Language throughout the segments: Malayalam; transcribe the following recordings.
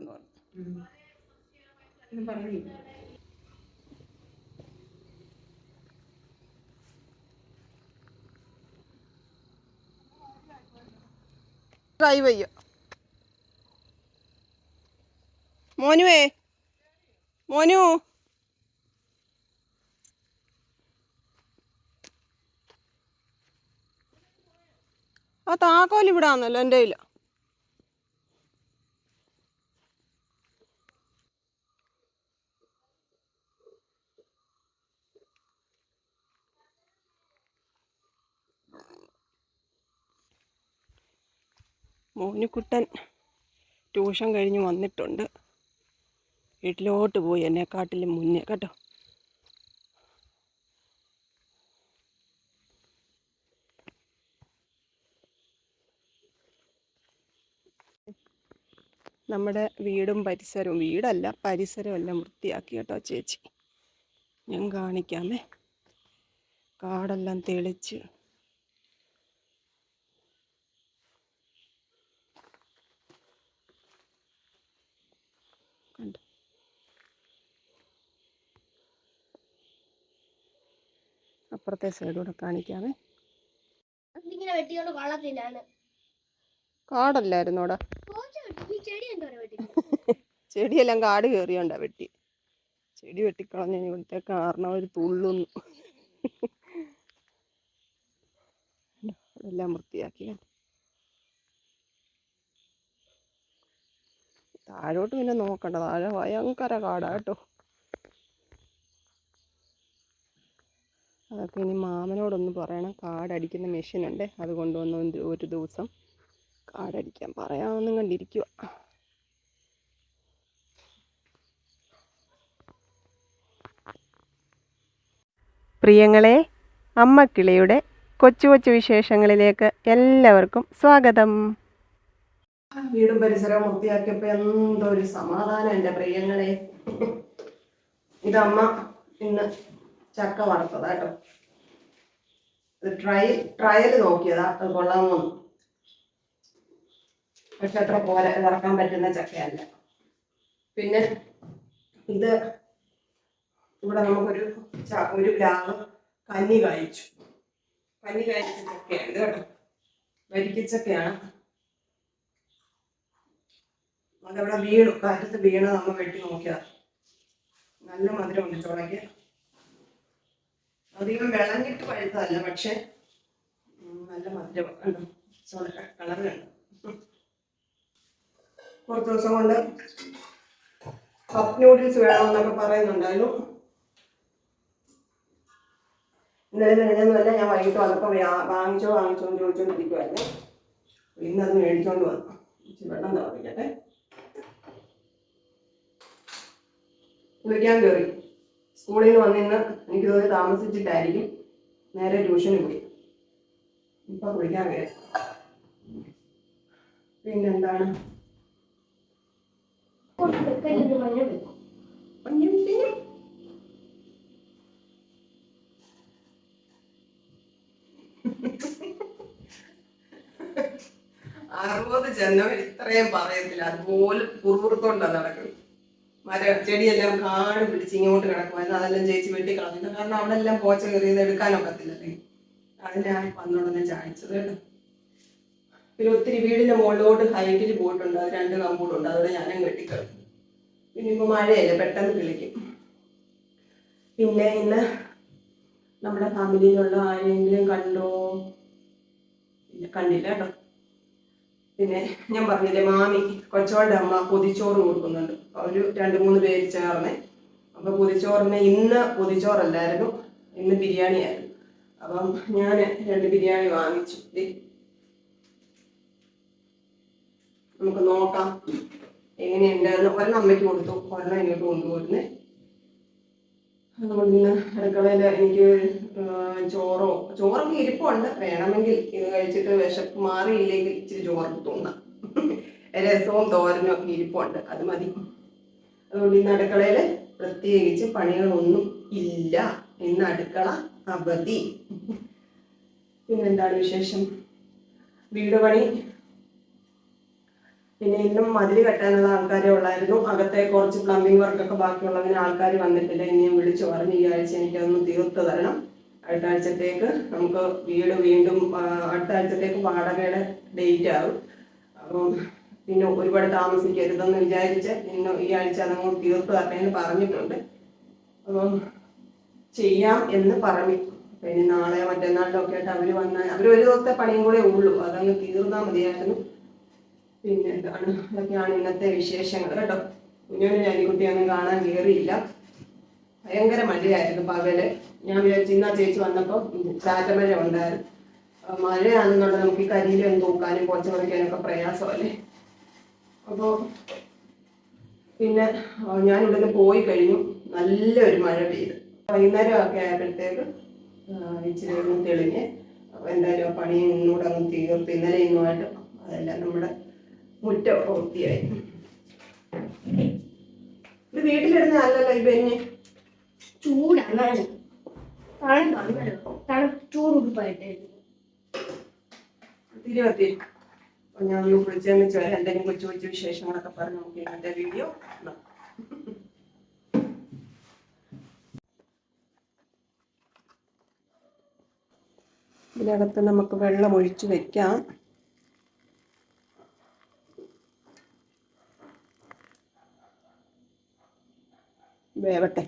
എന്ന് പറഞ്ഞു. ഡ്രൈവ് ചെയ്യോ. മോനുവേ. മോനു. ആ താക്കോൽ ഇവിടെ ആണല്ലോ എന്റെ കയ്യിൽ മോനുക്കുട്ടൻ ട്യൂഷൻ കഴിഞ്ഞ് വന്നിട്ടുണ്ട്. വീട്ടിലോട്ട് പോയി എന്നെക്കാട്ടിലും മുന്നേ കേട്ടോ? നമ്മുടെ വീടും പരിസരവും വീടല്ല പരിസരവും എല്ലാം വൃത്തിയാക്കി കേട്ടോ ചേച്ചി. ഞാൻ കാണിക്കാമേ. കാടെല്ലാം തെളിച്ച്. അപ്പുറത്തെ സൈഡൂടെ കാണിക്കാമേ വെട്ടിയോണ്ട് കൊള്ളത്തില്ലാണ് കാടല്ലായിരുന്നോടാ. ചെടിയെല്ലാം കാട് കയറിയോണ്ടാ വെട്ടി. ചെടി വെട്ടിക്കളഞ്ഞ ഇവിടുത്തെ കാരണം ഒരു തുള്ളുന്നു. എല്ലാം വൃത്തിയാക്കി താഴോട്ട് പിന്നെ നോക്കണ്ട. താഴെ ഭയങ്കര കാടാ കേട്ടോ. അതൊക്കെ ഇനി മാമനോടൊന്ന് പറയണം. കാടടിക്കുന്ന മെഷീനുണ്ട്. അത് കൊണ്ടുവന്ന് ഒരു- ദിവസം കാടടിക്കാൻ പറയാമെന്നും കണ്ടിരിക്കുക പ്രിയങ്ങളെ അമ്മക്കിളിയുടെ കൊച്ചു കൊച്ചു വിശേഷങ്ങളിലേക്ക് എല്ലാവർക്കും സ്വാഗതം. വീടും പരിസരവും വൃത്തിയാക്കിയപ്പോ എന്തോ ഒരു സമാധാനം എന്റെ പ്രിയങ്ങളെ. ഇതമ്മ ഇന്ന് ചക്ക വറുത്തതാ കേട്ടോ. ഇത് ട്രൈ ട്രയൽ നോക്കിയതാ. അത് കൊള്ളാമോ? പക്ഷെ അത്ര പോലെ ഇറക്കാൻ പറ്റുന്ന ചക്കയല്ല. പിന്നെ ഇത് ഇവിടെ നമുക്കൊരു ഒരു ഗ്രാമ് കന്നി കഴിച്ചു. കന്നി കഴിച്ച ചക്കയാണ് കേട്ടോ. വരിക്കച്ചക്കയാണ് അതവിടെ വീണു കാറ്റത്ത് വീണ് നമ്മൾ വെട്ടി നോക്കിയതാ. നല്ല മധുരമുണ്ട് ചോളയ്ക്ക് അധികം വിളഞ്ഞിട്ട് പഴുത്തതല്ല പക്ഷെ നല്ല മധുരം കണ്ടോ കളർ കണ്ടോ. കുറച്ച് ദിവസം കൊണ്ട് കപ്പ് നൂഡിൽസ് വേണമെന്നൊക്കെ പറയുന്നുണ്ടായിരുന്നു. ഇന്നലെ കഴിഞ്ഞൊന്നുമല്ല ഞാൻ വൈകിട്ട് വന്നപ്പോൾ വാങ്ങിച്ചോ വാങ്ങിച്ചോ എന്ന് ചോദിച്ചോണ്ടിരിക്കുവായിരുന്നു. ഇന്ന് അത് മേടിച്ചോണ്ട് വന്നു. വെള്ളം തിളപ്പിക്കട്ടെ. കുളിക്കാൻ കയറി സ്കൂളിൽ നിന്ന് വന്നിന്ന് എനിക്ക് തോന്നി താമസിച്ചിട്ടായിരിക്കും നേരെ ട്യൂഷന് പോയി. ഇപ്പൊ കുളിക്കാൻ കയറി പിന്നെന്താണ്. അറുപത് ചെന്നവർ ഇത്രയും പറയത്തില്ല. അതുപോലെ കുറുകുറുത്തോണ്ടാ നടക്കുന്നത്. മര ചെടിയെല്ലാം കാട് പിടിച്ച് ഇങ്ങോട്ട് കിടക്കുമായിരുന്നു അതെല്ലാം ചേച്ചി വെട്ടി കളഞ്ഞിട്ട് കാരണം അവിടെ എല്ലാം പോച്ച കയറിയത് എടുക്കാനൊക്കത്തില്ലല്ലേ അതിനാ വന്നുടനെ ചായച്ചത് കേട്ടോ. പിന്നെ ഒത്തിരി വീടിന്റെ മുകളിലോട്ട് ഹൈറ്റിൽ പോയിട്ടുണ്ട്. അത് രണ്ട് കമ്പൂടുണ്ട് അതോടെ ഞാനും വെട്ടിക്കളഞ്ഞു പിന്നെ ഇപ്പൊ മഴയല്ലേ പെട്ടെന്ന് കിളിക്കും. പിന്നെ ഇന്ന് നമ്മുടെ ഫാമിലിയിലുള്ള ആരെങ്കിലും കണ്ടോ? കണ്ടില്ല കേട്ടോ. പിന്നെ ഞാൻ പറഞ്ഞില്ലേ മാമി കൊച്ചോളുടെ അമ്മ പൊതിച്ചോറ് കൊടുക്കുന്നുണ്ട്. ഒരു രണ്ട് മൂന്ന് പേര് ചേർന്ന്. അപ്പൊ പൊതിച്ചോറിന് ഇന്ന് പൊതിച്ചോറല്ലായിരുന്നു ഇന്ന് ബിരിയാണി ആയിരുന്നു അപ്പം ഞാൻ രണ്ട് ബിരിയാണി വാങ്ങിച്ചു. നമുക്ക് നോക്കാം. എങ്ങനെയുണ്ടായിരുന്നു ഒരെണ്ണം അമ്മയ്ക്ക് കൊടുത്തു. ഒരെണ്ണം ഇങ്ങോട്ട് കൊണ്ടുപോരുന്നേ ഇന്ന് അടുക്കളയിൽ എനിക്ക് ചോറോ ചോറൊക്കെ ഇരിപ്പുണ്ട്. വേണമെങ്കിൽ ഇത് കഴിച്ചിട്ട് വിശപ്പ് മാറിയില്ലെങ്കിൽ ഇച്ചിരി ചോറ് തോന്നാം. രസവും തോരനും ഒക്കെ ഇരിപ്പുണ്ട്. അത് മതി. അതുകൊണ്ട് ഇന്ന് അടുക്കളയിൽ പ്രത്യേകിച്ച് പണികളൊന്നും ഇല്ല. ഇന്ന് അടുക്കള അവധി. പിന്നെന്താണ് വിശേഷം? വീട് പണി? പിന്നെ ഇന്നും മതിൽ കെട്ടാനുള്ള ആൾക്കാരെ ഉള്ളായിരുന്നു. അകത്തെ കുറച്ച് പ്ലംബിംഗ് വർക്കൊക്കെ ബാക്കിയുള്ളതിന് ആൾക്കാർ വന്നിട്ടില്ല. ഇനിയും വിളിച്ചു പറഞ്ഞു ഈ ആഴ്ച എനിക്കതൊന്ന് തീർത്ത് തരണം. അടുത്ത ആഴ്ചത്തേക്ക് നമുക്ക് വീട് വീണ്ടും അടുത്ത ആഴ്ചത്തേക്ക് വാടകയുടെ ഡേറ്റ് ആകും അപ്പം പിന്നെ ഒരുപാട് താമസിക്കരുതെന്ന് വിചാരിച്ച് ഇന്ന് ഈ ആഴ്ച അതങ്ങ് തീർത്ത് തരണേന്ന് പറഞ്ഞിട്ടുണ്ട്. അപ്പം ചെയ്യാം എന്ന് പറഞ്ഞു. പിന്നെ നാളെ മറ്റന്നാളിലൊക്കെ ആയിട്ട് അവർ വന്നാൽ അവർ ഒരു ദിവസത്തെ പണിയും കൂടെ ഉള്ളൂ. അതങ്ങ് തീർന്നാൽ മതിയായിരുന്നു. പിന്നെ എന്താണ് അതൊക്കെയാണ് ഇന്നത്തെ വിശേഷങ്ങൾ കേട്ടോ. കുഞ്ഞോനും കുട്ടിയൊന്നും കാണാൻ കയറിയില്ല ഭയങ്കര മഴയായിരുന്നു പകൽ. ഞാൻ വിചാരിച്ചു ഇന്നാ ചേച്ചി വന്നപ്പോൾ ചാറ്റമഴ ഉണ്ടായിരുന്നു. മഴയാണെന്നുണ്ടെങ്കിൽ നമുക്ക് ഈ കരിയിലും തൂക്കാനും കുറച്ച് കുറയ്ക്കാനൊക്കെ പ്രയാസമല്ലേ? അപ്പോൾ പിന്നെ ഞാൻ ഇവിടുന്ന് പോയി കഴിഞ്ഞു. നല്ലൊരു മഴ പെയ്തു. വൈകുന്നേരം ഒക്കെ ആയപ്പോഴത്തേക്ക് ഇച്ചിരി ഒന്ന് തെളിഞ്ഞ് എന്തായാലും പണി ഇന്നൂടെ അങ്ങ് തീർത്ത്. ഇന്നലെ ഇന്നുമായിട്ട് അതെല്ലാം നമ്മുടെ മുറ്റം വൃത്തിയായി ഇത് വീട്ടിലിരുന്ന് അല്ലല്ലോ ഈ ബെഞ്ഞ് തിരുവത്തി അപ്പൊ ഞാൻ ഒന്ന് കുളിച്ചെന്ന് വെച്ചാൽ എന്തെങ്കിലും കൊച്ചു വിശേഷങ്ങളൊക്കെ പറഞ്ഞു നമുക്ക് ഇന്നത്തെ വീഡിയോ. ഇതിനകത്ത് നമുക്ക് വെള്ളം ഒഴിച്ചു വെക്കാം. വേവട്ടെ.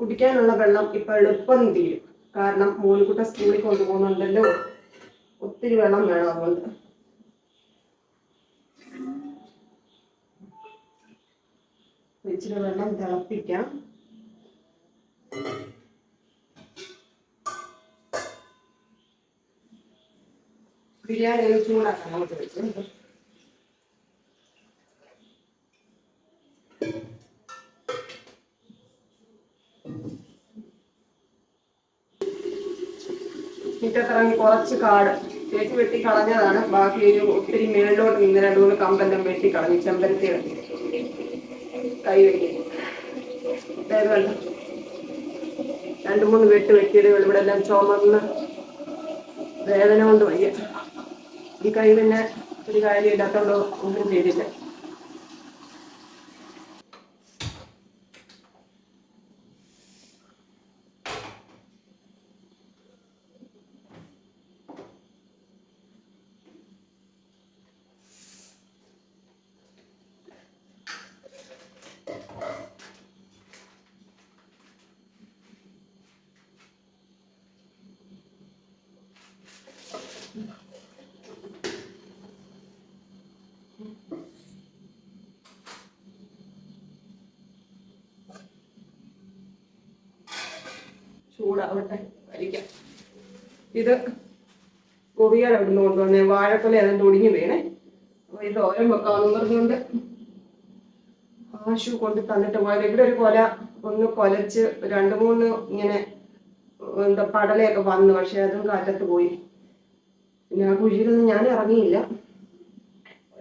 കുടിക്കാനുള്ള വെള്ളം ഇപ്പൊ എളുപ്പം തീരും. കാരണം മോനിക്കുട്ട സ്കൂളിൽ കൊണ്ടുപോകുന്നുണ്ടല്ലോ. ഒത്തിരി വെള്ളം വേണം അതുകൊണ്ട് ഇച്ചിരി വെള്ളം തിളപ്പിക്കാം. ബിരിയാണി ഒന്ന് ചൂടാക്കാൻ അങ്ങോട്ട് വെച്ച്. മുറ്റത്തിറങ്ങി കുറച്ച് കാട്. ചേച്ചി വെട്ടി കളഞ്ഞതാണ്. ബാക്കി ഒരു ഒത്തിരി മേളിലോട്ട് നിന്ന് രണ്ടു മൂന്ന് കമ്പെല്ലാം വെട്ടി കളഞ്ഞു ചെമ്പരത്തി കൈ കണ്ടോ രണ്ട് മൂന്ന് വെട്ട് വെട്ടിയത് ഇവിടെ എല്ലാം ചുമന്ന് വേദന കൊണ്ട് വയ്യ. ഈ കൈ പിന്നെ ഒരു കാര്യം ഇല്ലാത്തോണ്ട് ഒന്നും ചെയ്തില്ല. ചൂടാവട്ടെ കഴിക്കാം. ഇത് കൊറിയർ അവിടുന്ന് കൊണ്ടുവന്നേ വാഴക്കൊല അതിന്റെ ഒടിഞ്ഞു വീണേ. അപ്പൊ ഇത് ഓരം വെക്കാമെന്ന് പറഞ്ഞുകൊണ്ട് ആശു കൊണ്ട് തന്നിട്ട് പോയത്. ഇവിടെ ഒരു കൊല ഒന്ന് കൊലച്ച് രണ്ട് മൂന്ന് ഇങ്ങനെ എന്താ പടലയൊക്കെ വന്നു. പക്ഷെ അതും കാറ്റത്ത് പോയി. പിന്നെ ആ കുഴിയിലൊന്നും ഞാൻ ഇറങ്ങിയില്ല.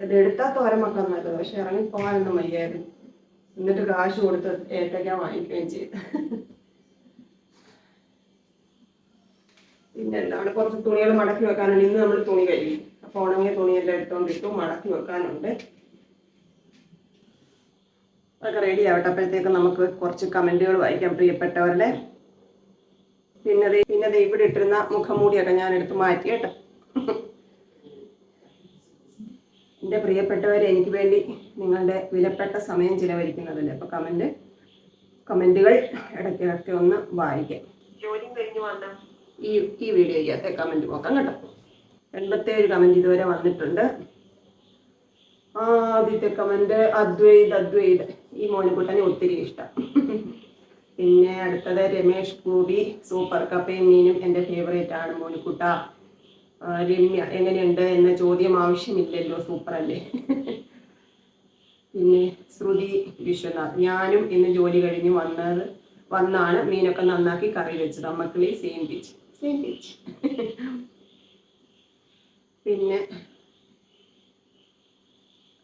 ഇത് എടുത്താൽ തോരൻ വെക്കാൻ നല്ലത്. പക്ഷെ ഇറങ്ങി പോകാനൊന്നും വയ്യായിരുന്നു. എന്നിട്ട് കാശ് കൊടുത്ത് ഏത്തയ്ക്ക വാങ്ങിക്കുകയും ചെയ്തു. പിന്നെ എന്താണ്? കുറച്ച് തുണികൾ മടക്കി വെക്കാനുണ്ട്. ഇന്ന് നമ്മൾ തുണി കഴിയും അപ്പൊ ഉണങ്ങിയ തുണിയെല്ലാം എടുത്തോണ്ടിട്ടു മടക്കി വെക്കാനുണ്ട്. അതൊക്കെ റെഡി ആവട്ടെ. അപ്പോഴത്തേക്ക് നമുക്ക് കുറച്ച് കമന്റുകൾ വായിക്കാം പ്രിയപ്പെട്ടവരുടെ. പിന്നെ പിന്നെ ഇവിടെ ഇട്ടിരുന്ന മുഖംമൂടിയൊക്കെ ഞാൻ എടുത്ത് മാറ്റി കേട്ടോ എന്റെ പ്രിയപ്പെട്ടവരെ എനിക്ക് വേണ്ടി നിങ്ങളുടെ വിലപ്പെട്ട സമയം ചിലവഴിക്കുന്നതല്ലേ അപ്പൊ കമന്റ് കമന്റുകൾ ഇടയ്ക്കിടയ്ക്ക് ഒന്ന് വായിക്കാം. കഴിഞ്ഞ് വന്ന? ഈ ഈ വീഡിയോയ്ക്കകത്തെ കമന്റ് നോക്കാം കേട്ടോ. എൺപത്തേഴ് കമന്റ് ഇതുവരെ വന്നിട്ടുണ്ട്. ആദ്യത്തെ കമന്റ് അദ്വൈത് അദ്വൈത്. ഈ മോനിക്കുട്ടനെ ഒത്തിരി ഇഷ്ടം. പിന്നെ അടുത്തത് രമേഷ് ഗോപി സൂപ്പർ കപ്പയും മീനും എന്റെ ഫേവറേറ്റ് ആണ് മോനിക്കുട്ട. രമ്യ എങ്ങനെയുണ്ട് എന്ന ചോദ്യം ആവശ്യമില്ലല്ലോ സൂപ്പർ അല്ലേ? പിന്നെ ശ്രുതി വിശ്വനാഥ് ഞാനും ഇന്ന് ജോലി കഴിഞ്ഞ് വന്നത് വന്നാണ് മീനൊക്കെ നന്നാക്കി കറി വെച്ചത്. അമ്മക്കളി സെയിം ബീച്ച് സെയിം ബീച്ച് പിന്നെ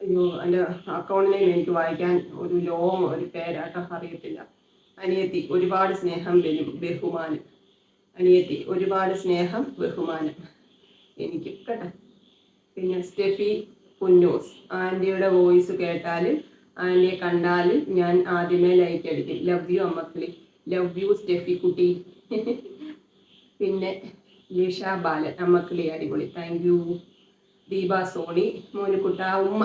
അയ്യോ എന്റെ അക്കൗണ്ടിൽ എനിക്ക് വായിക്കാൻ ഒരു ലോങ് ഒരു പേരാട്ടോ അറിയത്തില്ല. അനിയത്തി ഒരുപാട് സ്നേഹം ബഹുമാനം. അനിയത്തി ഒരുപാട് സ്നേഹം ബഹുമാനം. എനിക്ക് കേട്ടോ. പിന്നെ സ്റ്റെഫി കുഞ്ഞോസ് ആന്റിയുടെ വോയിസ് കേട്ടാൽ ആന്റിയെ കണ്ടാൽ ഞാൻ ആദ്യമേ ലൈക്ക് അടിക്കും ലവ് യു അമ്മക്കിളി. ലവ് യു സ്റ്റെഫി കുട്ടി. പിന്നെ ലിഷ ബാലൻ അമ്മക്കിളി അടിപൊളി. താങ്ക് യു ദീപ സോണി മോനുക്കുട്ട ഉമ്മ.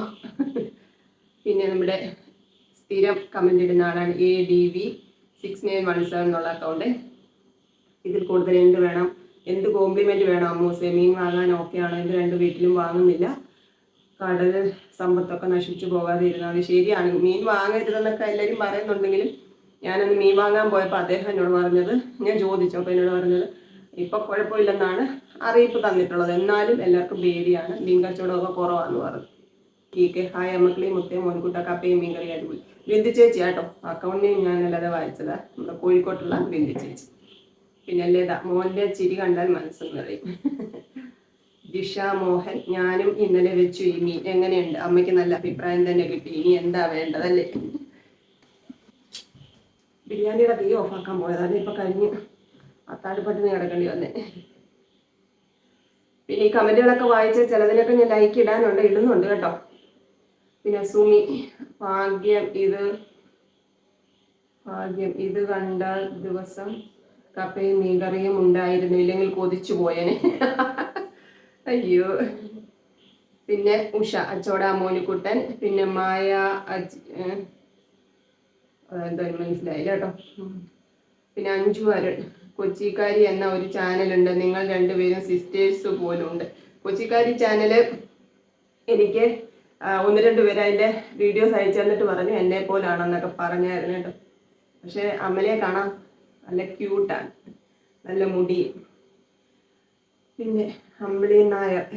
പിന്നെ നമ്മുടെ സ്ഥിരം കമന്റ് ഇടുന്ന ആളാണ് A D V six nine one seven എന്നുള്ള അക്കൗണ്ട് ഇതിൽ കൂടുതൽ എന്ത് വേണം? എന്ത് കോംപ്ലിമെന്റ് വേണം? അമ്മൂസെ മീൻ വാങ്ങാൻ ഓക്കെയാണ് ഇത് രണ്ട് വീട്ടിലും വാങ്ങുന്നില്ല. കടൽ സമ്പത്തൊക്കെ നശിച്ചു പോകാതെ ഇരുന്നാൽ ശരിയാണ്. മീൻ വാങ്ങരുതെന്നൊക്കെ എല്ലാവരും പറയുന്നുണ്ടെങ്കിലും ഞാനന്ന് മീൻ വാങ്ങാൻ പോയപ്പോൾ അദ്ദേഹം എന്നോട് പറഞ്ഞത് ഞാൻ ചോദിച്ചു. അപ്പോൾ എന്നോട് പറഞ്ഞത് ഇപ്പൊ കുഴപ്പമില്ലെന്നാണ് അറിയിപ്പ് തന്നിട്ടുള്ളത്. എന്നാലും എല്ലാവർക്കും പേടിയാണ്. മീൻ കച്ചവടമൊക്കെ കുറവാന്ന് പറഞ്ഞു. ഈ കെ ഹായ് അമ്മക്കളി മുത്തേ മോൻകുട്ട കപ്പയും മീൻകറി അടിപൊളി. ബിന്ദു ചേച്ചി കേട്ടോ അക്കൗണ്ടിൽ ഞാൻ അല്ലാതെ വായിച്ചതാ. നമ്മുടെ കോഴിക്കോട്ടുള്ള ബിന്ദു ചേച്ചി പിന്നെ ലത ചിരി കണ്ടാൽ മനസ്സ് നിറയും. ജിഷ മോഹൻ ഞാനും ഇന്നലെ വെച്ചു ഇനി. എങ്ങനെയുണ്ട്? അമ്മയ്ക്ക് നല്ല അഭിപ്രായം തന്നെ കിട്ടി. ഇനി എന്താ വേണ്ടതല്ലേ ബിരിയാണിയുടെ തീ ഓഫാക്കാൻ പോയതാണ് ഇപ്പൊ കഴിഞ്ഞ് അത്താഴപ്പട്ടിന് കിടക്കേണ്ടി വന്നേ. പിന്നെ ഈ കമന്റുകളൊക്കെ വായിച്ച് ചിലതിനൊക്കെ ഞാൻ ലൈക്ക് ഇടാനുണ്ട് ഇടുന്നുണ്ട് കേട്ടോ. പിന്നെ സുമി ഭാഗ്യം ഇത് ഭാഗ്യം ഇത് കണ്ട ദിവസം കപ്പയും മീൻകറിയും ഉണ്ടായിരുന്നു ഇല്ലെങ്കിൽ കൊതിച്ചു പോയനെ. അയ്യോ. പിന്നെ ഉഷ അച്ചോട മോനിക്കുട്ടൻ പിന്നെ മായ അതെന്തായാലും മനസ്സിലായില്ല കേട്ടോ. പിന്നെ അഞ്ചു അരുൺ കൊച്ചിക്കാരി എന്ന ഒരു ചാനലുണ്ട്. നിങ്ങൾ രണ്ടുപേരും സിസ്റ്റേഴ്സ് പോലും ഉണ്ട്. കൊച്ചിക്കാരി ചാനൽ എനിക്ക് ഒന്ന് രണ്ട് പേര് അതിന്റെ വീഡിയോസ് അയച്ചു തന്നിട്ട് പറഞ്ഞു. എന്നെ പോലാണെന്നൊക്കെ പറഞ്ഞായിരുന്നു കേട്ടോ. പക്ഷെ അമ്മയെ കാണാം. നല്ല ക്യൂട്ടാണ് നല്ല മുടി പിന്നെ അമ്പിളി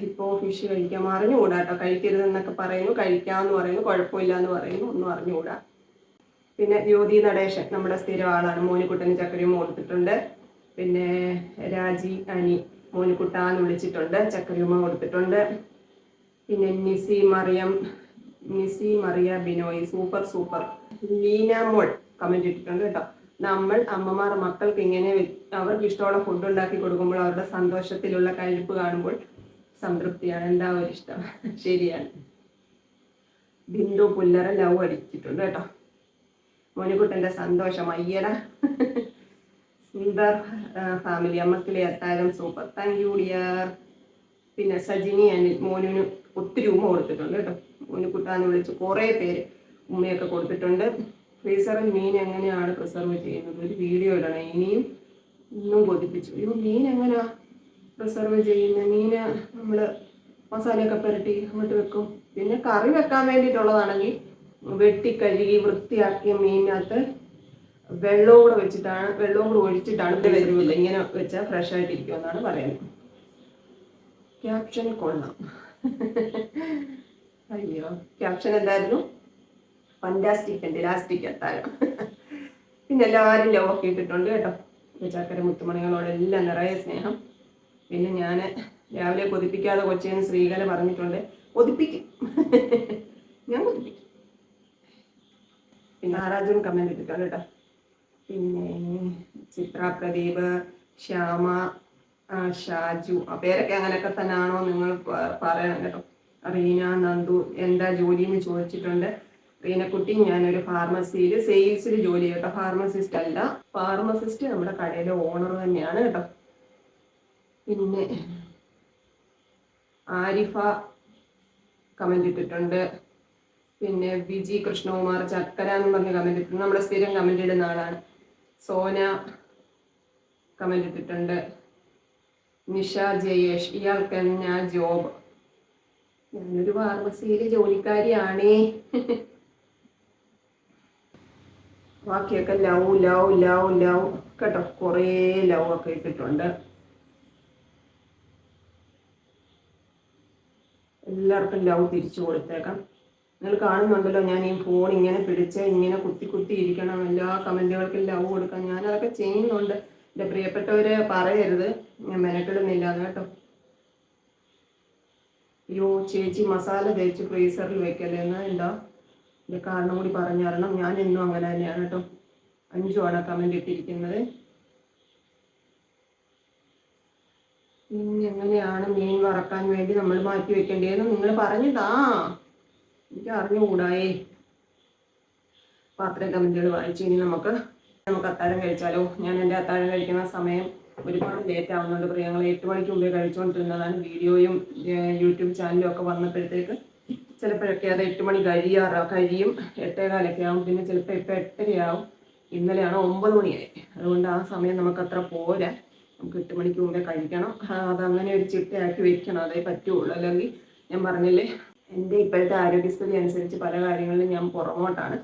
ഇപ്പോൾ ഫിഷ് കഴിക്കാൻ അറിഞ്ഞുകൂടാ കേട്ടോ കഴിക്കരുതെന്നൊക്കെ പറയുന്നു. കഴിക്കാമെന്ന് പറയുന്നു. കുഴപ്പമില്ല എന്ന് പറയുന്നു. ഒന്നും അറിഞ്ഞുകൂടാ. പിന്നെ ജ്യോതി നടേശൻ നമ്മുടെ സ്ഥിരം ആളാണ് മോനിക്കുട്ടന് ചക്കരയും കൊടുത്തിട്ടുണ്ട്. പിന്നെ രാജി അനി മോനിക്കുട്ടാന്ന് വിളിച്ചിട്ടുണ്ട്. ചക്കരയുമ കൊടുത്തിട്ടുണ്ട്. പിന്നെ നിസി മറിയം നിസി മറിയ ബിനോയ് സൂപ്പർ സൂപ്പർ. ലീന മോൾ കമന്റ് ഇട്ടിട്ടുണ്ട് കേട്ടോ നമ്മൾ അമ്മമാർ മക്കൾക്ക് ഇങ്ങനെ അവർക്ക് ഇഷ്ടമുള്ള ഫുഡ് ഉണ്ടാക്കി കൊടുക്കുമ്പോൾ അവരുടെ സന്തോഷത്തിലുള്ള കഴിപ്പ് കാണുമ്പോൾ സംതൃപ്തിയാണ്. എന്താ ഒരു ഇഷ്ടം ശരിയാണ്. ബിന്ദു പുല്ലറ ലവ് അടിച്ചിട്ടുണ്ട് കേട്ടോ. മോനിക്കുട്ടന്റെ സന്തോഷം. അയ്യട. സുന്ദർ ഫാമിലി. അമ്മക്കിളി എത്താരം സൂപ്പർ. താങ്ക് യു ഡിയർ പിന്നെ സജിനി അനിൽ മോനുവിന് ഒത്തിരി ഉമ്മ കൊടുത്തിട്ടുണ്ട് കേട്ടോ. മോനുക്കുട്ടാന്ന് വിളിച്ച് കുറേ പേര് ഉമ്മയൊക്കെ കൊടുത്തിട്ടുണ്ട്. ഫ്രീസറിൽ മീൻ എങ്ങനെയാണ് പ്രിസർവ് ചെയ്യുന്നത്? ഒരു വീഡിയോ ഇടണം. ഇനിയും ഇന്നും കൊതിപ്പിച്ചു. അയ്യോ മീൻ എങ്ങനെയാ പ്രിസർവ് ചെയ്യുന്നത് മീന് നമ്മൾ മസാലയൊക്കെ പുരട്ടി അങ്ങോട്ട് വെക്കും. പിന്നെ കറി വെക്കാൻ വേണ്ടിയിട്ടുള്ളതാണെങ്കിൽ വെട്ടി കഴുകി വൃത്തിയാക്കിയ മീനിനകത്ത് വെള്ളവും കൂടെ വെച്ചിട്ടാണ് വെള്ളവും കൂടെ ഒഴിച്ചിട്ടാണ് വരുന്നത്. ഇങ്ങനെ വെച്ചാൽ ഫ്രഷ് ആയിട്ടിരിക്കും എന്നാണ് പറയുന്നത്. ക്യാപ്ഷൻ കൊള്ളാം. അയ്യോ ക്യാപ്ഷൻ എന്തായിരുന്നു? ഫണ്ടാസ്റ്റിക് ആൻഡ് ഇലാസ്റ്റിക് എത്താരം പിന്നെ എല്ലാവരും ലവ് ഒക്കെ ഇട്ടിട്ടുണ്ട് കേട്ടോ. ചക്കര മുത്തുമണികളോടെല്ലാം നിറയെ സ്നേഹം. പിന്നെ ഞാൻ രാവിലെ കൊതിപ്പിക്കാതെ കൊച്ചിന് ശ്രീകല പറഞ്ഞിട്ടുണ്ട് കൊതിപ്പിക്കും. ഞാൻ കൊതിപ്പിക്കും. പിന്നെ ആരാജും കമന്റ് ഇട്ടിട്ടുണ്ട് കേട്ടോ. പിന്നെ ചിത്ര പ്രദീപ് ശ്യാമ ഷാജു ആ പേരൊക്കെ അങ്ങനെയൊക്കെ തന്നെയാണോ നിങ്ങൾ പറയണം കേട്ടോ. റീന നന്ദു എന്താ ജോലി എന്ന് ചോദിച്ചിട്ടുണ്ട്. റീനക്കുട്ടി ഞാനൊരു ഫാർമസിയിൽ സെയിൽസിൽ ജോലി കേട്ടോ ഫാർമസിസ്റ്റ് അല്ല. ഫാർമസിസ്റ്റ് നമ്മുടെ കടയിലെ ഓണർ തന്നെയാണ് കേട്ടോ. പിന്നെ ആരിഫ കമന്റ് ഇട്ടിട്ടുണ്ട്. പിന്നെ വിജി കൃഷ്ണകുമാർ ചക്കര എന്ന് പറഞ്ഞ് കമന്റ് ഇട്ടിട്ടുണ്ട്. നമ്മുടെ സ്ഥിരം കമന്റ് ഇടുന്ന ആളാണ്. സോന കമന്റ് ഇട്ടിട്ടുണ്ട്. നിഷ ജയേഷ് ഇയാൾക്ക് എന്നാ ജോബ്. ഞാനൊരു ഫാർമസിയിൽ ജോലിക്കാരിയാണേ. ബാക്കിയൊക്കെ ലവ് ലവ് ലവ് ലവ് കേട്ടോ കുറേ ലവ് ഒക്കെ ഇട്ടിട്ടുണ്ട്. എല്ലാവർക്കും ലവ് തിരിച്ചു കൊടുത്തേക്കാം. നിങ്ങൾ കാണുന്നുണ്ടല്ലോ ഞാൻ ഈ ഫോൺ ഇങ്ങനെ പിടിച്ച് ഇങ്ങനെ കുത്തി കുത്തി ഇരിക്കണം. എല്ലാ കമന്റുകൾക്കും ലവ് കൊടുക്കാം. ഞാൻ അതൊക്കെ ചെയ്യുന്നുണ്ട്. എന്റെ പ്രിയപ്പെട്ടവരെ പറയരുത്. ഞാൻ മെനക്കെടുന്നില്ല കേട്ടോ. അയ്യോ ചേച്ചി മസാല തേച്ച് ഫ്രീസറിൽ വെക്കല്ലേ എന്നാ എന്താ? ഇത് കാരണം കൂടി പറഞ്ഞു തരണം. ഞാൻ ഇന്നും അങ്ങനെ തന്നെയാണ് കേട്ടോ. അഞ്ചുമാണ് കമന്റ് ഇട്ടിരിക്കുന്നത്. ഇനി എങ്ങനെയാണ് മീൻ വറക്കാൻ വേണ്ടി നമ്മൾ മാറ്റി വെക്കേണ്ടതെന്ന് നിങ്ങൾ പറഞ്ഞതാ എനിക്ക് അറിഞ്ഞുകൂടായേ. പാത്രം കമന്റുകൾ വായിച്ചു ഇനി നമുക്ക് നമുക്ക് അത്താഴം കഴിച്ചാലോ? ഞാൻ എന്റെ അത്താഴം കഴിക്കുന്ന സമയം ഒരുപാട് ലേറ്റ് ആവുന്നുണ്ട്. പ്രിയങ്ങൾ എട്ട് മണിക്ക് മുമ്പേ കഴിച്ചുകൊണ്ടിരുന്നതാണ് വീഡിയോയും യൂട്യൂബ് ചാനലും ഒക്കെ വന്നപ്പോഴത്തേക്ക് ചിലപ്പോഴൊക്കെ അത് എട്ട് മണി കഴിയാറാ കഴിയും. എട്ടേകാലൊക്കെ ആവും. പിന്നെ ചിലപ്പോൾ ഇപ്പം എട്ടരയാവും ഇന്നലെയാണ് ഒമ്പത് മണിയായി. അതുകൊണ്ട് ആ സമയം നമുക്ക് അത്ര പോരാ. നമുക്ക് എട്ട് മണിക്ക് മുമ്പേ കഴിക്കണം. അത് അതങ്ങനെ ഒരു ചിട്ടയാക്കി വെക്കണം. അതേ പറ്റുള്ളൂ. അല്ലെങ്കിൽ ഞാൻ പറഞ്ഞില്ലേ എന്റെ ഇപ്പോഴത്തെ ആരോഗ്യസ്ഥിതി അനുസരിച്ച് പല കാര്യങ്ങളിലും ഞാൻ പുറമോട്ടാണ്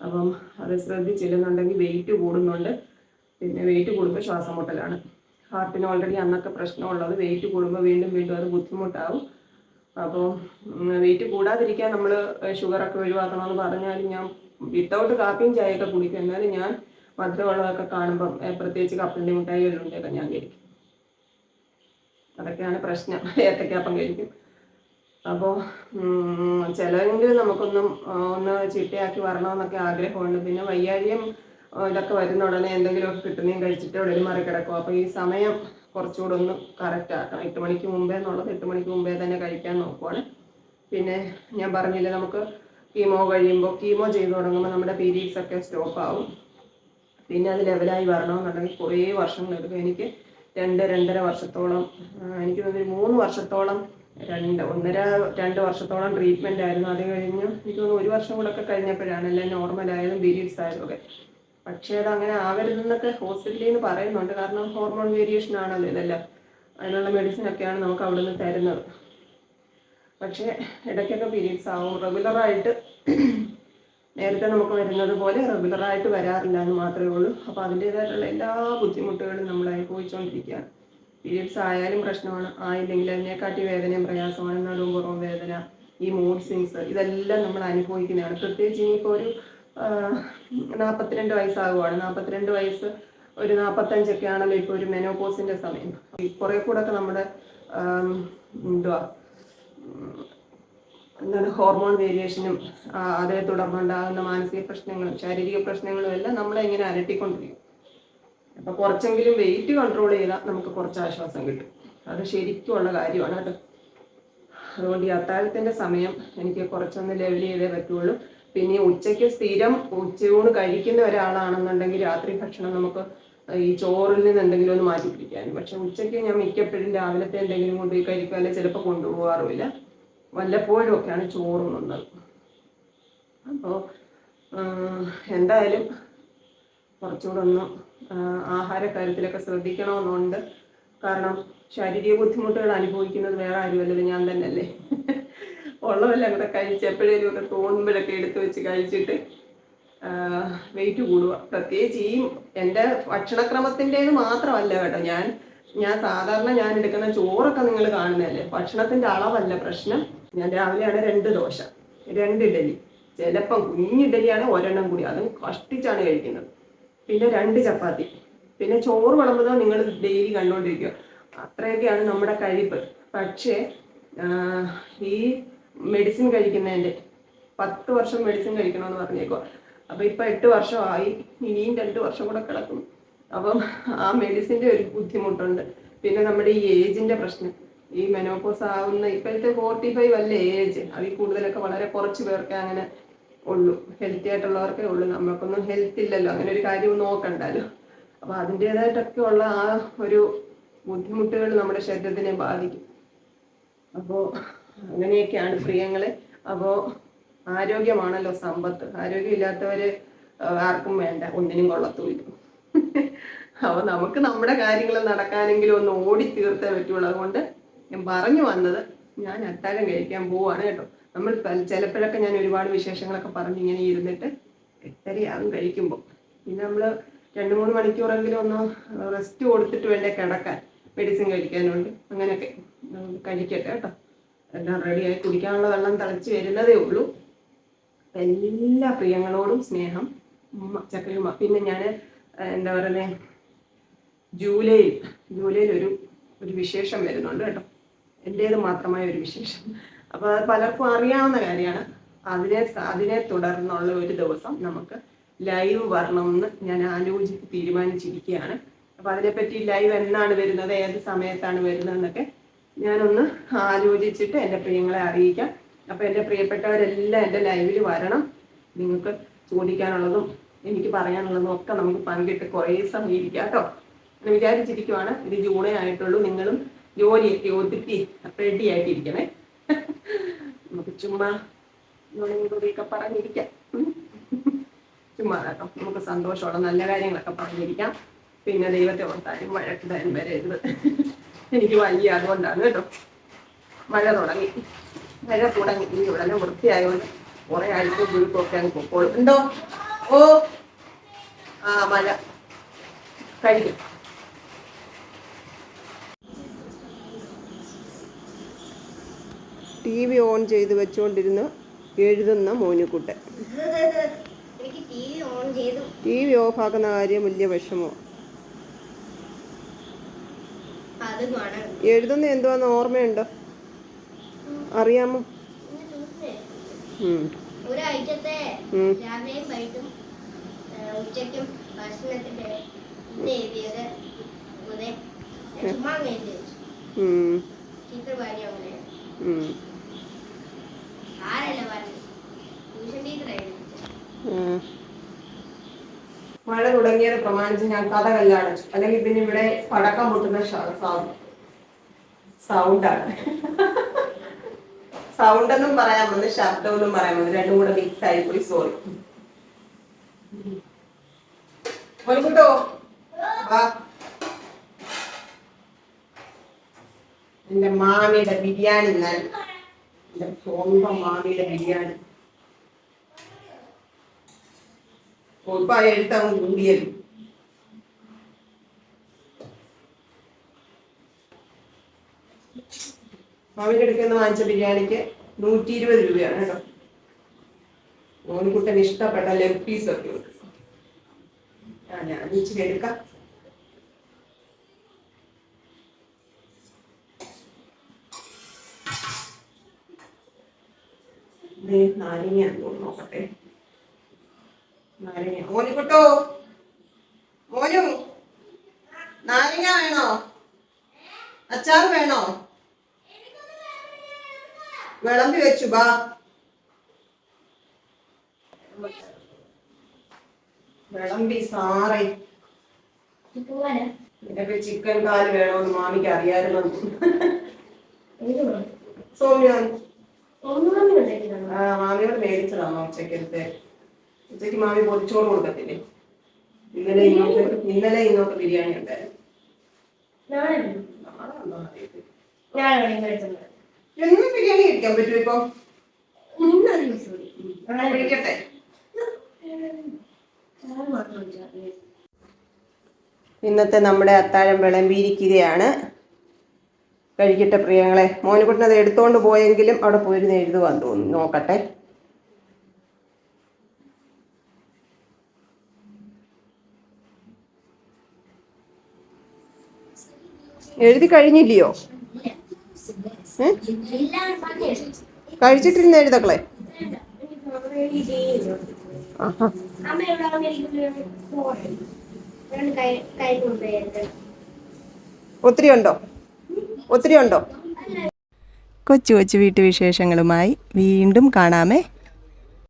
അപ്പം അത് ശ്രദ്ധിച്ചില്ലെന്നുണ്ടെങ്കിൽ വെയിറ്റ് കൂടുന്നുണ്ട്. പിന്നെ വെയിറ്റ് കൂടുമ്പോൾ ശ്വാസം മുട്ടലാണ്. ഹാർട്ടിന് ഓൾറെഡി അന്നൊക്കെ പ്രശ്നമുള്ളത്. വെയിറ്റ് കൂടുമ്പോൾ വീണ്ടും വീണ്ടും അത് ബുദ്ധിമുട്ടാവും. അപ്പോൾ വെയിറ്റ് കൂടാതിരിക്കാൻ നമ്മൾ ഷുഗറൊക്കെ ഒഴിവാക്കണമെന്ന് പറഞ്ഞാലും ഞാൻ വിത്തൗട്ട് കാപ്പിയും ചായയൊക്കെ കുടിക്കും. എന്നാലും ഞാൻ മധുരമുള്ളതൊക്കെ കാണുമ്പം പ്രത്യേകിച്ച് കപ്പലിന്റെ മിഠായി ഉണ്ടൊക്കെ ഞാൻ കഴിക്കും. അതൊക്കെയാണ് പ്രശ്നം. ഏത്തക്കാപ്പം കഴിക്കും. അപ്പോൾ ചിലരെങ്കിലും നമുക്കൊന്നും ഒന്ന് ചിട്ടയാക്കി വരണമെന്നൊക്കെ ആഗ്രഹമുണ്ട്. പിന്നെ വയ്യാഴിയും ഇതൊക്കെ വരുന്ന ഉടനെ എന്തെങ്കിലുമൊക്കെ കിട്ടുന്നതും കഴിച്ചിട്ട് ഉടനെ മറികടക്കും. അപ്പോൾ ഈ സമയം കുറച്ചുകൂടെ ഒന്ന് കറക്റ്റ് ആക്കണം. എട്ട് മണിക്ക് മുമ്പേ എന്നുള്ളത് എട്ട് മണിക്ക് മുമ്പേ തന്നെ കഴിക്കാൻ നോക്കുവാണ്. പിന്നെ ഞാൻ പറഞ്ഞില്ലേ നമുക്ക് കീമോ കഴിയുമ്പോൾ കീമോ ചെയ്തു തുടങ്ങുമ്പോൾ നമ്മുടെ പീരീഡ്സ് ഒക്കെ സ്റ്റോപ്പ് ആവും. പിന്നെ അത് ലെവലായി വരണമെന്നുണ്ടെങ്കിൽ കുറേ വർഷങ്ങൾ എടുക്കും. എനിക്ക് രണ്ട് രണ്ടര വർഷത്തോളം എനിക്ക് തോന്നുന്നു മൂന്ന് വർഷത്തോളം രണ്ട് ഒന്നര രണ്ട് വർഷത്തോളം ട്രീറ്റ്മെന്റ് ആയിരുന്നു. അത് കഴിഞ്ഞ് എനിക്ക് തോന്നുന്നു ഒരു വർഷം കൂടെ ഒക്കെ കഴിഞ്ഞപ്പോഴാണ് എല്ലാം നോർമലായതും പീരീഡ്സ് ആയതും ഒക്കെ പക്ഷേ അത് അങ്ങനെ ആവരുതെന്നൊക്കെ ഹോസ്പിറ്റലിൽ നിന്ന് പറയുന്നുണ്ട്. കാരണം ഹോർമോൺ വേരിയേഷൻ ആണല്ലോ ഇതെല്ലാം. അതിനുള്ള മെഡിസിൻ ഒക്കെയാണ് നമുക്ക് അവിടെ നിന്ന് തരുന്നത്. പക്ഷേ ഇടയ്ക്കൊക്കെ പീരീഡ്സ് ആവും. റെഗുലറായിട്ട് നേരത്തെ നമുക്ക് വരുന്നത് പോലെ റെഗുലറായിട്ട് വരാറില്ല എന്ന് മാത്രമേ ഉള്ളൂ. അപ്പോൾ അതിന്റേതായിട്ടുള്ള എല്ലാ ബുദ്ധിമുട്ടുകളും നമ്മൾ അനുഭവിച്ചുകൊണ്ടിരിക്കുകയാണ്. പീരീഡ്സ് ആയാലും പ്രശ്നമാണ്. ആയില്ലെങ്കിൽ അതിനെക്കാട്ടി വേദനയും പ്രയാസമാണ്. നടുവും പുറവും വേദന ഈ മൂഡ് സ്വിങ്സ് ഇതെല്ലാം നമ്മൾ അനുഭവിക്കുന്നതാണ്. പ്രത്യേകിച്ച് ഇനിയിപ്പോൾ ഒരു നാൽപ്പത്തിരണ്ട് വയസ്സാകുവാണ്. നാൽപ്പത്തിരണ്ട് വയസ്സ് ഒരു നാൽപ്പത്തഞ്ചൊക്കെ ആണല്ലോ ഇപ്പോൾ ഒരു മെനോപോസിന്റെ സമയം. കുറെ കൂടെ ഒക്കെ നമ്മുടെ എന്തുവാ എന്താണ് ഹോർമോൺ വേരിയേഷനും അതേ തുടർന്നുണ്ടാകുന്ന മാനസിക പ്രശ്നങ്ങളും ശാരീരിക പ്രശ്നങ്ങളും എല്ലാം നമ്മളെ ഇങ്ങനെ അലട്ടിക്കൊണ്ടിരിക്കും. അപ്പൊ കുറച്ചെങ്കിലും വെയിറ്റ് കൺട്രോൾ ചെയ്താൽ നമുക്ക് കുറച്ച് ആശ്വാസം കിട്ടും. അത് ശരിക്കുമുള്ള കാര്യമാണ് കേട്ടോ. അതുകൊണ്ട് ഈ അത്താഴത്തിന്റെ സമയം എനിക്ക് കുറച്ചൊന്ന് ലെവൽ ചെയ്തേ പറ്റുള്ളൂ. പിന്നെ ഉച്ചയ്ക്ക് സ്ഥിരം ഉച്ചയൂണ് കഴിക്കുന്ന ഒരാളാണെന്നുണ്ടെങ്കിൽ രാത്രി ഭക്ഷണം നമുക്ക് ഈ ചോറിൽ നിന്ന് എന്തെങ്കിലും ഒന്ന് മാറ്റി പിടിക്കാനും പക്ഷെ ഉച്ചയ്ക്ക് ഞാൻ മിക്കപ്പോഴും രാവിലത്തെ എന്തെങ്കിലും കൊണ്ടുപോയി കഴിക്കാൻ ചിലപ്പോൾ കൊണ്ടുപോകാറുമില്ല. വല്ലപ്പോഴും ഒക്കെയാണ് ചോറുണ്ണുന്നത് അപ്പോൾ എന്തായാലും കുറച്ചുകൂടെ ഒന്ന് ആഹാര ആഹാരക്കാര്യത്തിലൊക്കെ ശ്രദ്ധിക്കണമെന്നുണ്ട്. കാരണം ശാരീരിക ബുദ്ധിമുട്ടുകൾ അനുഭവിക്കുന്നത് വേറെ ആരുമല്ലല്ലോ ഞാൻ തന്നെയല്ലേ? ഉള്ളതെല്ലാം കൂടെ കഴിച്ച് എപ്പോഴേലും ഒക്കെ തോന്നുമ്പോഴൊക്കെ എടുത്തു വെച്ച് കഴിച്ചിട്ട് വെയിറ്റ് കൂടുക. പ്രത്യേകിച്ച് ഈ എന്റെ ഭക്ഷണക്രമത്തിന്റേത് മാത്രമല്ല കേട്ടോ ഞാൻ ഞാൻ സാധാരണ ഞാൻ എടുക്കുന്ന ചോറൊക്കെ നിങ്ങൾ കാണുന്നതല്ലേ? ഭക്ഷണത്തിന്റെ അളവല്ല പ്രശ്നം. ഞാൻ രാവിലെയാണ് രണ്ട് ദോശ രണ്ട് ഇഡലി. ചിലപ്പം കുഞ്ഞിഡലിയാണ് ഒരെണ്ണം കൂടി അതും കഷ്ടിച്ചാണ് കഴിക്കുന്നത്. പിന്നെ രണ്ട് ചപ്പാത്തി. പിന്നെ ചോറ് വിളമ്പുന്നത് നിങ്ങൾ ഡെയിലി കണ്ടുകൊണ്ടിരിക്കുക. അത്രയൊക്കെയാണ് നമ്മുടെ കഴിപ്പ്. പക്ഷേ ഈ മെഡിസിൻ കഴിക്കുന്നതിന്റെ. പത്ത് വർഷം മെഡിസിൻ കഴിക്കണമെന്ന് പറഞ്ഞേക്കോ അപ്പോൾ ഇപ്പം എട്ട് വർഷമായി. ഇനിയും രണ്ട് വർഷം കൂടെ കിടക്കും. അപ്പം ആ മെഡിസിന്റെ ഒരു ബുദ്ധിമുട്ടുണ്ട്. പിന്നെ നമ്മുടെ ഈ ഏജിന്റെ പ്രശ്നം. ഈ മെനോപോസ് ആവുന്ന ഇപ്പോഴത്തെ ഫോർട്ടി ഫൈവ് അല്ലേ ഏജ് അതിൽ കൂടുതലൊക്കെ വളരെ കുറച്ച് പേർക്ക് അങ്ങനെ ഉള്ളൂ. ഹെൽത്തി ആയിട്ടുള്ളവർക്കേ ഉള്ളൂ. നമ്മൾക്കൊന്നും ഹെൽത്ത് ഇല്ലല്ലോ. അങ്ങനെ ഒരു കാര്യം നോക്കണ്ടല്ലോ. അപ്പോൾ അതിന്റേതായിട്ടൊക്കെ ഉള്ള ആ ഒരു ബുദ്ധിമുട്ടുകൾ നമ്മുടെ ശരീരത്തിനെ ബാധിക്കും. അപ്പോൾ അങ്ങനെയൊക്കെയാണ് പ്രിയങ്ങളെ. അപ്പോൾ ആരോഗ്യമാണല്ലോ സമ്പത്ത്. ആരോഗ്യമില്ലാത്തവര് ആർക്കും വേണ്ട. ഒന്നിനും കൊള്ളത്തുമില്ല അപ്പോൾ നമുക്ക് നമ്മുടെ കാര്യങ്ങൾ നടക്കാനെങ്കിലും ഒന്ന് ഓടി തീർത്തേ പറ്റുള്ളൂ. അതുകൊണ്ട് ഞാൻ പറഞ്ഞു വന്നത് ഞാൻ അത്താഴം കഴിക്കാൻ പോവാണ് കേട്ടോ. നമ്മൾ ചിലപ്പോഴൊക്കെ ഞാൻ ഒരുപാട് വിശേഷങ്ങളൊക്കെ പറഞ്ഞു ഇങ്ങനെ ഇരുന്നിട്ട് എട്ടരയാകും കഴിക്കുമ്പോൾ. പിന്നെ നമ്മൾ രണ്ട് മൂന്ന് മണിക്കൂറെങ്കിലും ഒന്ന് റെസ്റ്റ് കൊടുത്തിട്ട് വേണ്ടേ കിടക്കാൻ. മെഡിസിൻ കഴിക്കാനുണ്ട്. അങ്ങനെയൊക്കെ കഴിക്കട്ടെ കേട്ടോ. എല്ലാം റെഡിയായി കുടിക്കാനുള്ള വെള്ളം തിളച്ച് വരുന്നതേ ഉള്ളൂ. എല്ലാ പ്രിയങ്ങളോടും സ്നേഹം ചക്കരയുമ്മ പിന്നെ ഞാൻ എന്താ പറയുന്നത് ജൂലൈയിൽ ജൂലൈയിൽ ഒരു ഒരു വിശേഷം വരുന്നുണ്ട് കേട്ടോ. എന്റേത് മാത്രമായ ഒരു വിശേഷം. അപ്പോൾ അത് പലർക്കും അറിയാവുന്ന കാര്യമാണ്. അതിനെ അതിനെ തുടർന്നുള്ള ഒരു ദിവസം നമുക്ക് ലൈവ് വരണമെന്ന് ഞാൻ ആലോചിച്ച് തീരുമാനിച്ചിരിക്കുകയാണ്. അപ്പോൾ അതിനെപ്പറ്റി ലൈവ് എന്നാണ് വരുന്നത് ഏത് സമയത്താണ് വരുന്നതെന്നൊക്കെ ഞാനൊന്ന് ആലോചിച്ചിട്ട് എന്റെ പ്രിയങ്ങളെ അറിയിക്കാം. അപ്പോൾ എന്റെ പ്രിയപ്പെട്ടവരെല്ലാം എന്റെ ലൈവിൽ വരണം. നിങ്ങൾക്ക് ചോദിക്കാനുള്ളതും എനിക്ക് പറയാനുള്ളതും ഒക്കെ നമുക്ക് പങ്കിട്ട് കുറേ സമയം ഇരിക്കാം കേട്ടോ. ഞാൻ വിചാരിച്ചിരിക്കുവാണ്. ഇത് ജൂണേ ആയിട്ടുള്ളൂ. നിങ്ങളും ജോലിയൊക്കെ ഒതുക്കി റെഡി ആയിട്ടിരിക്കണേ. നമുക്ക് ചുമ്മാ കൂടിയൊക്കെ പറഞ്ഞിരിക്കാം. ചുമ്മാ കേട്ടോ. നമുക്ക് സന്തോഷമുള്ള നല്ല കാര്യങ്ങളൊക്കെ പറഞ്ഞിരിക്കാം. പിന്നെ ദൈവത്തെ ഓർത്താലും വരെ വരരുത്. എനിക്ക് വയ്യ അതുകൊണ്ടാണ് കേട്ടോ. മഴ തുടങ്ങി. മഴ തുടങ്ങി. ഇനി ഉടനെ വൃത്തിയായതുകൊണ്ട് കുറെ ആഴ്ച പുഴുക്കൊക്കെ അങ്ങ് പൊക്കോളും. ഉണ്ടോ ഓ ആ മഴ. കഴിക്കും. ടി വി ഓൺ ചെയ്ത് വെച്ചുകൊണ്ടിരുന്ന് എഴുതുന്ന മോനുക്കുട്ടൻ. വി ടി വി ഓഫാക്കുന്ന കാര്യം വലിയ വിഷമോ അത് കാണാൻ എഴുതുന്ന എന്തുവാന്ന് ഓർമ്മയുണ്ടോ? അറിയാമോ? ഒരാഴ്ചത്തെ. രാവിലെയും വൈകിട്ടും ഉച്ചയ്ക്കും ഭക്ഷണത്തിന്റെ എഴുതിയത് ഉദയ ചുമ്മാ എഴുതി ടീച്ചർ പറഞ്ഞു അങ്ങനെ. ആരല്ല പറഞ്ഞു ട്യൂഷൻ ടീച്ചർ എഴുതി ഉം. മഴ തുടങ്ങിയത് പ്രമാണിച്ച് ഞാൻ കഥ കല്യാണിച്ചു അല്ലെങ്കിൽ പിന്നെ ഇവിടെ പടക്കം പൊട്ടുന്ന സൗണ്ട് സൗണ്ടാണ്. സൗണ്ട് എന്നും പറയാൻ വന്ന് ശബ്ദം എന്നും പറയാൻ വന്ന് രണ്ടും കൂടെ മിക്സ് ആയി പോയി സോറി വാ. എന്റെ മാമിയുടെ ബിരിയാണി ഞാൻ എന്റെ സ്വന്തം മാമിയുടെ ബിരിയാണി ഓ, ഇപ്പൊ ആ എഴുത്തങ്ങ് കൂടിയല്ലോ മാമിന്റെ അടുക്കൽ നിന്ന് വാങ്ങിച്ച ബിരിയാണിക്ക് നൂറ്റി ഇരുപത് രൂപയാണ് കേട്ടോ. മോനിക്കുട്ടന് ഇഷ്ടപ്പെട്ട ലെഗ് പീസ് ഒക്കെ ഉണ്ട്. ആ ഞാൻ ഇച്ചിരി എടുക്കാം. നാരങ്ങ നോക്കട്ടെ. നാരങ്ങ. മോനിക്കുട്ടോ മോനു നാരങ്ങ വേണോ? അച്ചാർ വേണോ? വിളമ്പി വെച്ചു ബാ. വിളമ്പി സാറേ. നിനക്ക് ചിക്കൻ കാൽ വേണോന്ന് മാമിക്ക് അറിയാമായിരുന്നു സോമ്യാൻ മാമിയോട് മേടിച്ചതാണോ ഉച്ചക്കത്തെ ഉച്ചയ്ക്ക് മാമി പൊതിച്ചോറ് കൊടുക്കത്തില്ലേ? ഇന്നലെ ഇന്നോട്ട് ഇന്നലെ ഇന്നോട്ട് ബിരിയാണി ഉണ്ടായിരുന്നു. അറിയത്തില്ല. എന്നും ബിരിയാണി കഴിക്കാൻ പറ്റുമോ ഇപ്പൊ? വിളിക്കട്ടെ. ഇന്നത്തെ നമ്മുടെ അത്താഴം വിളമ്പിയിരിക്കുകയാണ്. കഴിക്കട്ടെ പ്രിയങ്ങളെ. മോനുകുട്ടനത് എടുത്തോണ്ട് പോയെങ്കിലും അവിടെ പോയിരുന്ന് എഴുതുവാന്ന് തോന്നുന്നു. നോക്കട്ടെ. എഴുതി കഴിഞ്ഞില്ലയോ? കഴിച്ചിട്ടിരുന്ന എഴുതക്കളെ? ഒത്തിരി ഉണ്ടോ? ഒത്തിരി ഉണ്ടോ? കൊച്ചു കൊച്ചു വീട്ടുവിശേഷങ്ങളുമായി വീണ്ടും കാണാമേ.